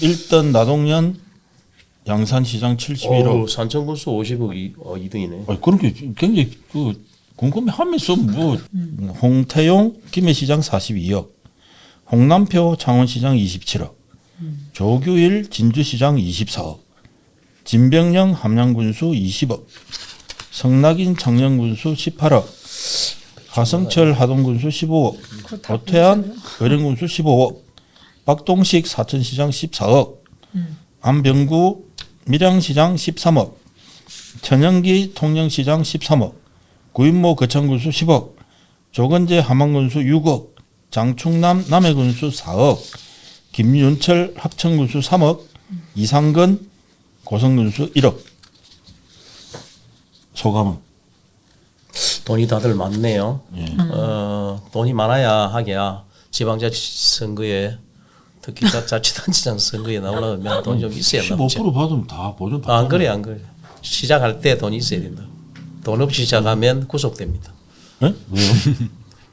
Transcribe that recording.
1등 나동현 양산시장 71억. 오, 산청군수 50억 이, 어, 2등이네. 아, 그런 게 굉장히 그 궁금해하면서 뭐 홍태용 김해시장 42억, 홍남표 창원시장 27억, 조규일 진주시장 24억, 진병영 함양군수 20억, 성낙인 청년군수 18억, 하성철 하동군수 15억, 오태한 의령군수 15억, 박동식 사천시장 14억, 안병구 밀양시장 13억, 천연기 통영시장 13억, 구인모 거창군수 10억, 조건재 함안군수 6억, 장충남 남해군수 4억, 김윤철 합천군수 3억, 이상근 고성군수 1억. 소감은? 돈이 다들 많네요. 예. 어, 돈이 많아야 하게야 지방자치 선거에 특히 자- 자치단체장 선거에 나오려면 돈이 좀 있어야 남죠. 15% 받으면 다 보존 아, 안 그래 안 그래. 시작할 때 돈이 있어야 된다. 돈 없이 시작하면 구속됩니다. 예? 왜요?